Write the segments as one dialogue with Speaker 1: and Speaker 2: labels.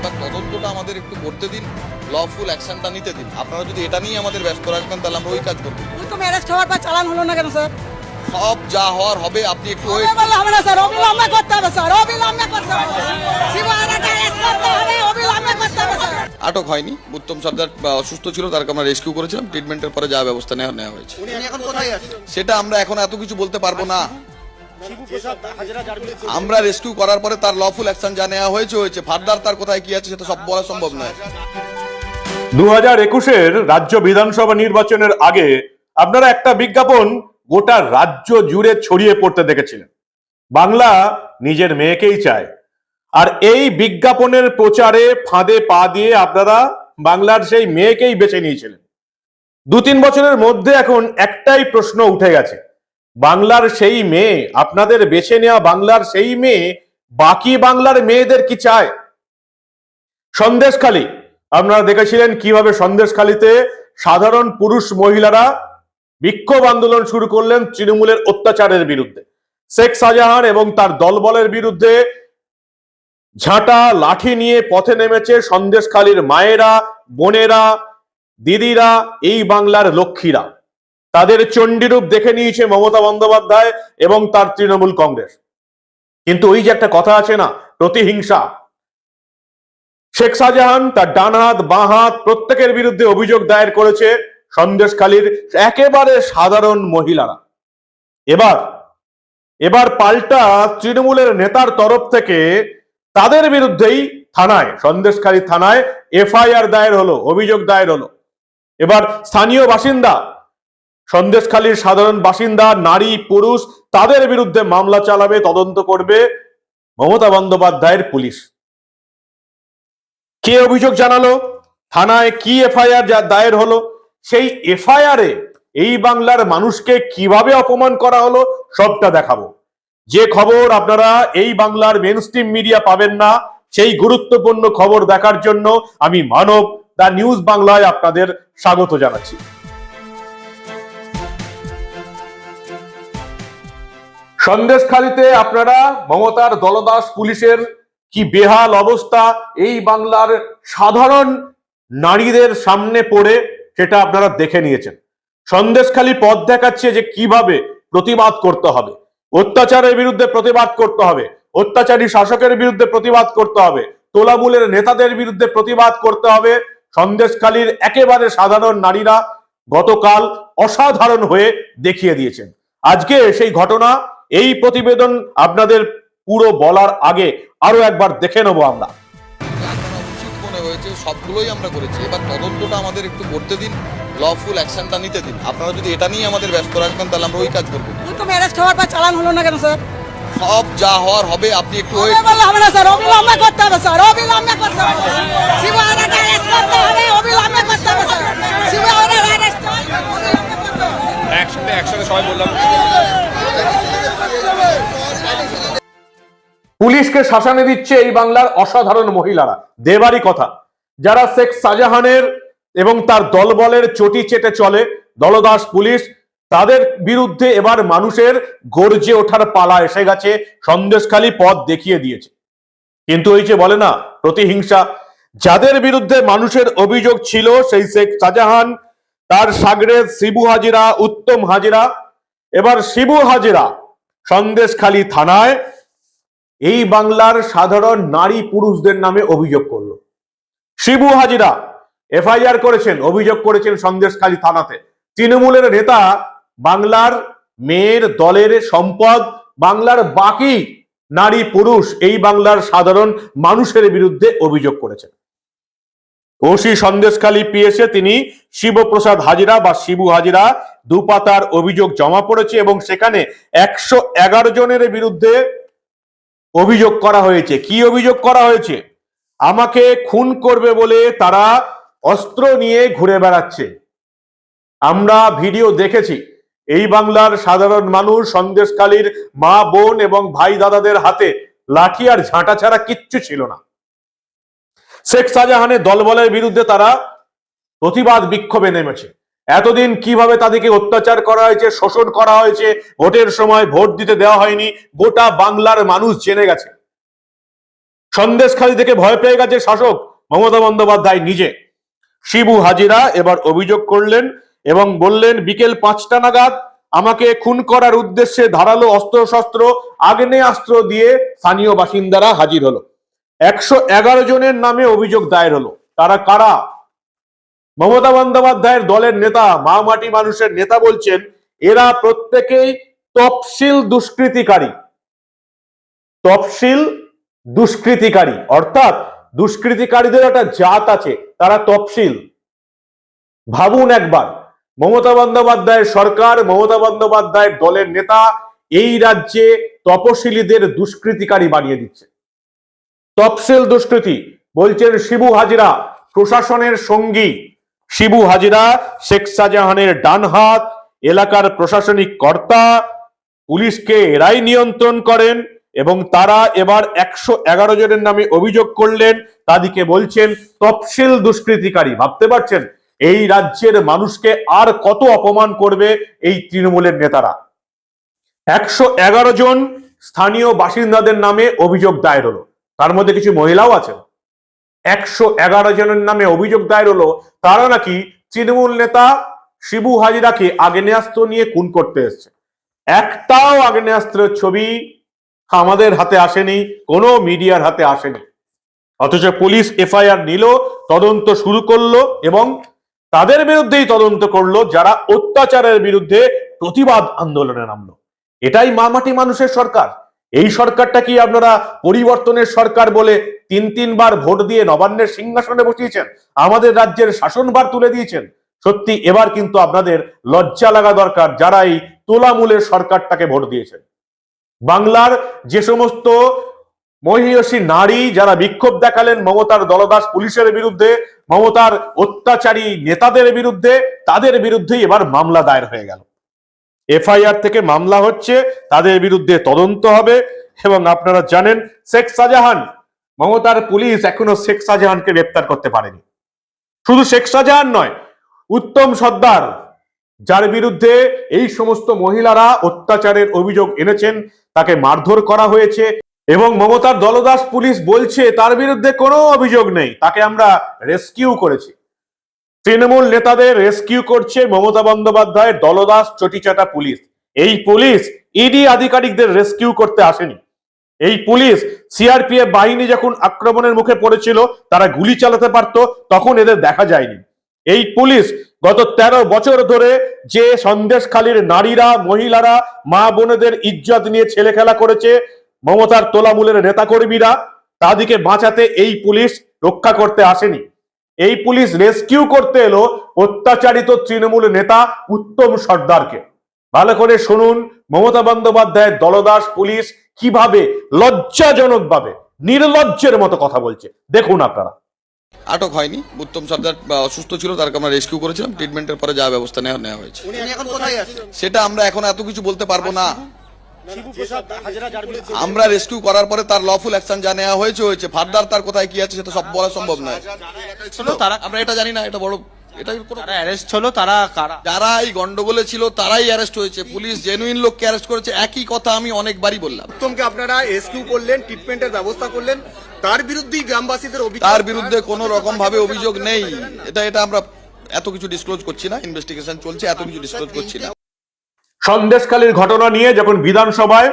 Speaker 1: এবার তদন্তটা আমাদের একটু করতে দিন লফুল অ্যাকশনটা নিতে দিন। আপনারা যদি এটা নিয়ে আমাদের ব্যস্ত রাখবেন তাহলে আমরা ওই কাজ করব।
Speaker 2: ওই তো ম্যারেজ খাওয়ার পর চালান হলো না কেন স্যার
Speaker 1: সব যা হওয়ার হবে আপনি একটু ওই
Speaker 2: হবে বলে হবে না স্যার অবিলম্বে করতে হবে স্যার অবিলম্বে করতে হবে।
Speaker 1: আটক হয়নি। উত্তম সর্দার অসুস্থ ছিল তারকে আমরা রেস্কিউ করেছিলাম। ট্রিটমেন্টের পরে যা ব্যবস্থা নেওয়া নেওয়া হয়েছে।
Speaker 3: উনি এখন কোথায় আছে
Speaker 1: সেটা আমরা এখন এত কিছু বলতে পারব না। আমরা রেস্কিউ করার পরে তার লফুল অ্যাকশন যা নেওয়া হয়েছে হয়েছে। ফার্দার তার কোথায় কি আছে সেটা সব বলা সম্ভব নয়।
Speaker 4: দু হাজার একুশের রাজ্য বিধানসভা নির্বাচনের আগে আপনারা একটা বিজ্ঞাপন গোটা রাজ্য জুড়ে ছড়িয়ে পড়তে দেখেছিলেন। বাংলা নিজের মেয়েকেই চায়। আর এই বিজ্ঞাপনের প্রচারে ফাঁদে পা দিয়ে আপনারা বাংলার সেই মেয়েকেই বেছে নিয়েছিলেন। দু তিন বছরের মধ্যে এখন একটাই প্রশ্ন উঠে গেছে। বাংলার সেই মেয়ে, আপনাদের বেছে নেওয়া বাংলার সেই মেয়ে, বাকি বাংলার মেয়েদের কি চায়? সন্দেশখালী। আপনারা দেখেছিলেন কীভাবে সন্দেশখালীতে সাধারণ পুরুষ মহিলারা বিক্ষোভ আন্দোলন শুরু করলেন তৃণমূলের অত্যাচারের বিরুদ্ধে। শেখ শাহজাহান এবং তার দলবলের বিরুদ্ধে ঝাঁটা, লাঠি নিয়ে পথে নেমেছে সন্দেশখালীর মায়েরা, বোনেরা, দিদিরা, এই বাংলার লক্ষ্মীরা। তাদের চণ্ডীরূপ দেখে নিয়েছে মমতা বন্দ্যোপাধ্যায় এবং তার তৃণমূল কংগ্রেস। কিন্তু ওই যে একটা কথা আছে না, প্রতিহিংসা। শেখ শাহজাহান তার ডান হাত, বাঁ হাত প্রত্যেকের বিরুদ্ধে অভিযোগ দায়ের করেছে সন্দেশখালীর একেবারে সাধারণ মহিলারা। এবার এবার পাল্টা তৃণমূলের নেতার তরফ থেকে তাদের বিরুদ্ধেই থানায় সন্দেশখালী থানায় এফআইআর দায়ের হলো, অভিযোগ দায়ের হলো। এবার স্থানীয় বাসিন্দা সন্দেশখালীর সাধারণ বাসিন্দা, নারী, পুরুষ, তাদের বিরুদ্ধে মামলা চালাবে, তদন্ত করবে মমতা বন্দ্যোপাধ্যায়ের পুলিশ। কে অভিযোগ জানালো? থানায় কি এফআইআর যা দায়ের হলো? সেই এফআইআর এই বাংলার মানুষকে কীভাবে অপমান করা হলো, সবটা দেখাবো। যে খবর আপনারা এই বাংলার মেন মিডিয়া পাবেন না, সেই গুরুত্বপূর্ণ খবর দেখার জন্য আমি মানব দা নিউজ বাংলায় আপনাদের স্বাগত জানাচ্ছি। সন্দেশখালিতে আপনারা মমতার দলদাস পুলিশের কি বেহাল অবস্থা, এই বাংলার সাধারণ নারীদের সামনে পড়ে সেটা আপনারা দেখে নিয়েছেন। সন্দেশখালী পথ দেখাচ্ছে যে কীভাবে প্রতিবাদ করতে হবে। অত্যাচারের বিরুদ্ধে প্রতিবাদ করতে হবে। অত্যাচারী শাসকের বিরুদ্ধে প্রতিবাদ করতে হবে। তোলামূলের নেতাদের বিরুদ্ধে প্রতিবাদ করতে হবে। সন্দেশখালীর একেবারে সাধারণ নারীরা গতকাল অসাধারণ হয়ে দেখিয়ে দিয়েছেন। আজকে সেই ঘটনা এই প্রতিবেদন আপনাদের পুরো বলার আগে আরও একবার দেখে নেব আমরা।
Speaker 1: যা করা উচিত মনে হয়েছে সবগুলোই আমরা করেছি। এবার তদন্তটা আমাদের একটু করতে দিন লফুল অ্যাকশনটা নিতে দিন। আপনারা যদি এটা নিয়ে আমাদের ব্যস্ত রাখবেন তাহলে আমরা ওই কাজ করব।
Speaker 2: তো ম্যারেজ খাওয়ার পর চালান হলো না কেন স্যার
Speaker 1: সব যা হওয়ার হবে আপনি একটু
Speaker 2: হবে না স্যার আমরা করতে হবে স্যার
Speaker 4: পুলিশকে শাসানে দিচ্ছে এই বাংলার অসাধারণ মহিলারা। দেবারই কথা। যারা শেখ শাহজাহানের এবং তার দলবলের চটি চেটে চলে, দলদাস পুলিশ, তাদের বিরুদ্ধে এবার মানুষের গর্জে ওঠার পালা এসে গেছে, সন্দেশখালী পথ দেখিয়ে দিয়েছে। কিন্তু ওই যে বলে না, প্রতিহিংসা, যাদের বিরুদ্ধে মানুষের অভিযোগ ছিল সেই শেখ শাহজাহান, তার সাগরের শিবু হাজিরা, উত্তম হাজিরা, এবার শিবু হাজিরা সন্দেশখালী থানায় এই বাংলার সাধারণ নারী পুরুষদের নামে অভিযোগ করল। শিবু হাজিরা এফআইআর করেছেন, অভিযোগ করেছেন সন্দেশখালী থানাতে। তৃণমূলের নেতা, বাংলার মেয়ের দলের সম্পদ, বাংলার বাকি নারী পুরুষ, এই বাংলার সাধারণ মানুষের বিরুদ্ধে অভিযোগ করেছেন। ওসি সন্দেশখালী পিএসএ, তিনি শিবপ্রসাদ হাজিরা বা শিবু হাজিরা দুপাতার অভিযোগ জমা পড়েছে এবং সেখানে একশো এগারো জনের বিরুদ্ধে অভিযোগ করা হয়েছে। কি অভিযোগ করা হয়েছে? আমাকে খুন করবে বলে তারা অস্ত্র নিয়ে ঘুরে বেড়াচ্ছে। আমরা ভিডিও দেখেছি। এই বাংলার সাধারণ মানুষ সন্দেশকালীর মা, বোন এবং ভাই দাদাদের হাতে লাঠি আর ঝাঁটা ছাড়া কিচ্ছু ছিল না। শেখ শাহজাহানের দলবলের বিরুদ্ধে তারা প্রতিবাদ বিক্ষোভে নেমেছে। এতদিন কীভাবে তাদেরকে অত্যাচার করা হয়েছে, শোষণ করা হয়েছে, ভোটের সময় ভোট দিতে দেওয়া হয়নি, গোটা বাংলার মানুষ জেনে গেছে। সন্দেশখালী থেকে ভয় পেয়ে গেছে শাসক মমতা বন্দ্যোপাধ্যায় নিজে। শিবু হাজিরা এবার অভিযোগ করলেন এবং বললেন, বিকেল পাঁচটা নাগাদ আমাকে খুন করার উদ্দেশ্যে ধারালো অস্ত্রশস্ত্র, আগ্নেয়াস্ত্র দিয়ে স্থানীয় বাসিন্দারা হাজির হলো। একশো এগারো জনের নামে অভিযোগ দায়ের হলো। তারা কারা? মমতা বন্দ্যোপাধ্যায়ের দলের নেতা মা মাটি মানুষের নেতা বলছেন, এরা প্রত্যেকেই তফসিল দুষ্কৃতিকারী। তফসিল দুষ্কৃতিকারী, অর্থাৎ দুষ্কৃতিকারীদের একটা জাত আছে, তারা তফসিল। ভাবুন একবার, মমতা বন্দ্যোপাধ্যায়ের সরকার, মমতা বন্দ্যোপাধ্যায়ের দলের নেতা, এই রাজ্যে তপশিলীদের দুষ্কৃতিকারী বানিয়ে দিচ্ছে। তফসিল দুষ্কৃতি, বলছেন শিবু হাজিরা, প্রশাসনের সঙ্গী। শিবু হাজিরা, শেখ শাহজাহানের ডান হাত, এলাকার প্রশাসনিক কর্তা, পুলিশকে এরাই নিয়ন্ত্রণ করেন এবং তারা এবার একশো এগারো জনের নামে অভিযোগ করলেন। তাদেরকে বলছেন, তফসিল দুষ্কৃতিকারী, ভাবতে পারছেন? এই রাজ্যের মানুষকে আর কত অপমান করবে এই তৃণমূলের নেতারা? একশো এগারো জন স্থানীয় বাসিন্দাদের নামে অভিযোগ দায়ের হলো। তার মধ্যে কিছু মহিলাও আছেন। একশো এগারো জনের নামে অভিযোগ দায়ের হলো তারা নাকি তৃণমূল নেতা শিবু হাজিরাকে আগ্নেয়াস্ত্র নিয়ে খুন করতে এসছে। একটাও আগ্নেয়াস্ত্রের ছবি আমাদের হাতে আসেনি, কোনো মিডিয়ার হাতে আসেনি। অথচ পুলিশ এফআইআর নিল, তদন্ত শুরু করল এবং তাদের বিরুদ্ধেই তদন্ত করল, যারা অত্যাচারের বিরুদ্ধে প্রতিবাদ আন্দোলনে নামলো। এটাই মামাটি মানুষের সরকার। এই সরকারটা কি আপনারা পরিবর্তনের সরকার বলে তিন তিনবার ভোট দিয়ে নবান্নের সিংহাসনে বসিয়েছেন? আমাদের রাজ্যের শাসনভার তুলে দিয়েছেন। সত্যি, এবার কিন্তু আপনাদের লজ্জা লাগা দরকার যারা এই তোলামূলের সরকারটাকে ভোট দিয়েছেন। বাংলার যে সমস্ত মহিষী নারী যারা বিক্ষোভ দেখালেন মমতার দলদাস পুলিশের বিরুদ্ধে, মমতার অত্যাচারী নেতাদের বিরুদ্ধে, তাদের বিরুদ্ধেই এবার মামলা দায়ের হয়ে গেল। এফআইআর থেকে মামলা হচ্ছে, তাদের বিরুদ্ধে তদন্ত হবে এবং আপনারা জানেন শেখ শাহজাহান, মমতার পুলিশ এখনও শেখ শাহজাহানকে গ্রেপ্তার করতে পারেনি। শুধু শেখ শাহজাহান নয়, উত্তম সর্দার, যার বিরুদ্ধে এই সমস্ত মহিলারা অত্যাচারের অভিযোগ এনেছেন, তাকে মারধর করা হয়েছে এবং মমতার দলদাস পুলিশ বলছে, তার বিরুদ্ধে কোনো অভিযোগ নেই, তাকে আমরা রেস্কিউ করেছি। তৃণমূল নেতাদের রেস্কিউ করছে মমতা বন্দ্যোপাধ্যায়ের দলদাস চটিচাটা পুলিশ। এই পুলিশ ইডি আধিকারিকদের রেস্কিউ করতে আসেনি। এই পুলিশ সিআরপিএফ বাহিনী যখন আক্রমণের মুখে পড়েছিল, তারা গুলি চালাতে পারত, তখন এদের দেখা যায়নি। এই পুলিশ গত ১৩ বছর ধরে যে সন্দেশখালীর নারীরা, মহিলারা, মা বোনেদের ইজ্জত নিয়ে ছেলে খেলা করেছে, মমতার তোলামূলের নেতাকর্মীরা, তাদেরকে বাঁচাতে এই পুলিশ রক্ষা করতে আসেনি। এই পুলিশ রেস্কিউ করতে এলো অত্যাচারিত তৃণমূল নেতা উত্তম সর্দারকে। ভালো করে শুনুন মমতা বন্দ্যোপাধ্যায়ের দলদাস পুলিশ কীভাবে লজ্জাজনক ভাবে নির্লজ্জের মতো কথা বলছে। দেখুন আপনারা।
Speaker 1: আটক হয়নি উত্তম সর্দার অসুস্থ ছিল তারকে আমরা রেস্কিউ করেছিলাম ট্রিটমেন্টের পরে যা ব্যবস্থা নেওয়া নেওয়া হয়েছে।
Speaker 3: উনি এখন কোথায় আছে
Speaker 1: সেটা আমরা এখন এত কিছু বলতে পারব না। আমরা রেস্কিউ করার পরে তার লফুল অ্যাকশন যা নেওয়া হয়েছে হয়েছে। ফার্দার তার কোথায় কি আছে সেটা সব বলা সম্ভব নয়।
Speaker 5: তারা
Speaker 1: আমরা এটা জানি না এটা বড় এটা
Speaker 5: অ্যারেস্ট হলো তারা কারা?
Speaker 1: যারা এই গন্ডগোলে ছিল তারাই অ্যারেস্ট হয়েছে। পুলিশ জেনুইন লোককে অ্যারেস্ট করেছে একই কথা আমি অনেকবারই বললাম।
Speaker 3: উত্তমকে আপনারা রেস্কিউ করলেন ট্রিটমেন্টের ব্যবস্থা করলেন। তার বিরুদ্ধেই গ্রামবাসীদের অভিযোগ
Speaker 1: তার বিরুদ্ধে কোনো রকম ভাবে অভিযোগ নেই। এটা এটা আমরা এত কিছু ডিসক্লোজ করছি না ইনভেস্টিগেশন চলছে এত কিছু ডিসক্লোজ করছি না।
Speaker 4: সন্দেশখালীর ঘটনা নিয়ে যখন বিধানসভায়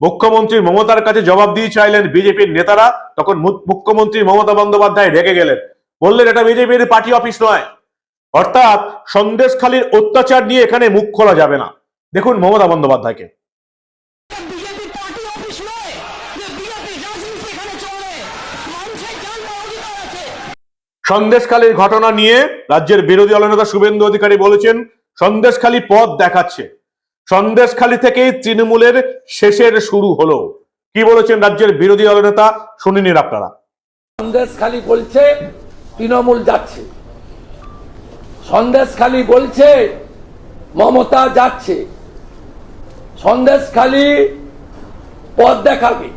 Speaker 4: মুখ্যমন্ত্রী মমতার কাছে জবাব দিয়ে চাইলেন বিজেপির নেতারা তখন মুখ্যমন্ত্রী মমতা বন্দ্যোপাধ্যায় রেগে গেলেন। বললেন এটা বিজেপির পার্টি অফিস নয়। অর্থাৎ সন্দেশখালীর অত্যাচার নিয়ে এখানে মুখ খোলা যাবে না। দেখুন মমতা বন্দ্যোপাধ্যায়কে। সন্দেশখালীর ঘটনা নিয়ে রাজ্যের বিরোধী দলনেতা শুভেন্দু অধিকারী বলেছেন সন্দেশখালী পথ দেখাচ্ছে। সন্দেশখালী থেকেই তৃণমূলের শেষের শুরু হলো। কি বলেছেন রাজ্যের বিরোধী দলনেতা শুনে নিন আপনারা।
Speaker 6: সন্দেশখালি বলছে তৃণমূল যাচ্ছে। সন্দেশখালি বলছে মমতা যাচ্ছে। সন্দেশখালি পথ দেখাবে।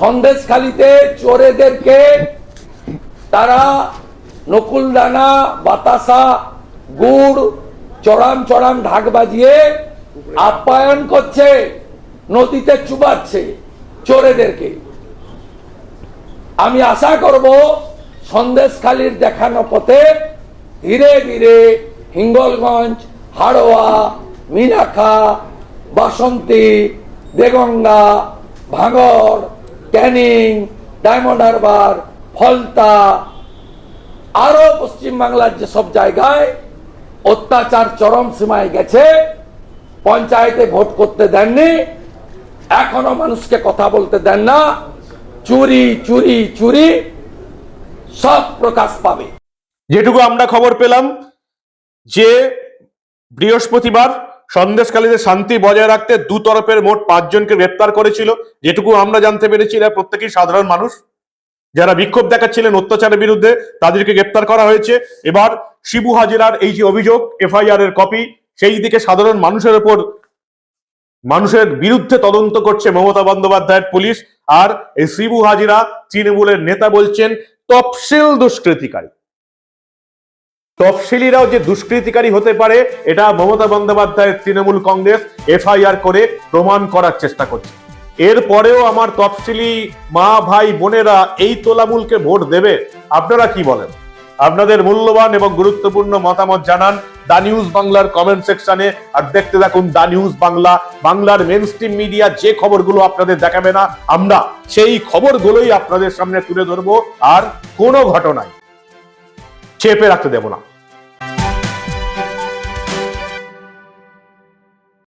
Speaker 6: সন্দেশখালিতে চোরেদেরকে তারা নকুলদানা বাতাসা, গুড় চড়াম চড়াম ঢাক বাজিয়ে আপ্যায়ন করছে, নদীতে চুবাচ্ছে চোরেদেরকে। আমি আশা করব সন্দেশখালীর দেখানো পথে ধীরে ধীরে হিঙ্গলগঞ্জ, হাড়োয়া মিনাখা বাসন্তী, দেগঙ্গা ভাঙর ক্যানিং, ডায়মন্ড হারবার, ফলতা আরও পশ্চিম বাংলার যেসব জায়গায় অত্যাচার চরম সীমায় গেছে, পঞ্চায়েতে ভোট করতে দেননি, এখনও মানুষকে কথা বলতে দেন না, চুরি চুরি চুরি, সব প্রকাশ পাবে।
Speaker 4: যেটুকু আমরা খবর পেলাম, যে বৃহস্পতিবার সন্দেশকালীদের শান্তি বজায় রাখতে দু তরফের মোট পাঁচজনকে গ্রেপ্তার করেছিল, যেটুকু আমরা জানতে পেরেছি প্রত্যেকেই সাধারণ মানুষ। যারা বিক্ষোভ দেখাচ্ছিলেন অত্যাচারের বিরুদ্ধে, তাদেরকে গ্রেপ্তার করা হয়েছে। এবার শিবু হাজিরার এই যে অভিযোগ, এফআইআর এর কপি, সেই দিকে সাধারণ মানুষের উপর মানুষের বিরুদ্ধে তদন্ত করছে মমতা বন্দ্যোপাধ্যায়ের পুলিশ। আর এই শিবু হাজিরা তৃণমূলের নেতা বলছেন, তফসিল দুষ্কৃতিকারী। তফসিলিরাও যে দুষ্কৃতিকারী হতে পারে, এটা মমতা বন্দ্যোপাধ্যায়ের তৃণমূল কংগ্রেস এফআইআর করে প্রমাণ করার চেষ্টা করছে। এরপরেও আমার তফসিলি মা, ভাই, বোনেরা এই তোলামূলকে ভোট দেবে। আপনারা কি বলেন? আপনাদের মূল্যবান এবং গুরুত্বপূর্ণ মতামত জানান দা নিউজ বাংলার কমেন্ট সেকশনে আর দেখতে থাকুন দা নিউজ বাংলা, বাংলার মেন স্ট্রিম মিডিয়া যে খবরগুলো আপনাদের দেখাবে না, আমরা সেই খবরগুলোই আপনাদের সামনে তুলে ধরবো আর কোনো ঘটনায় চেপে রাখতে দেব না।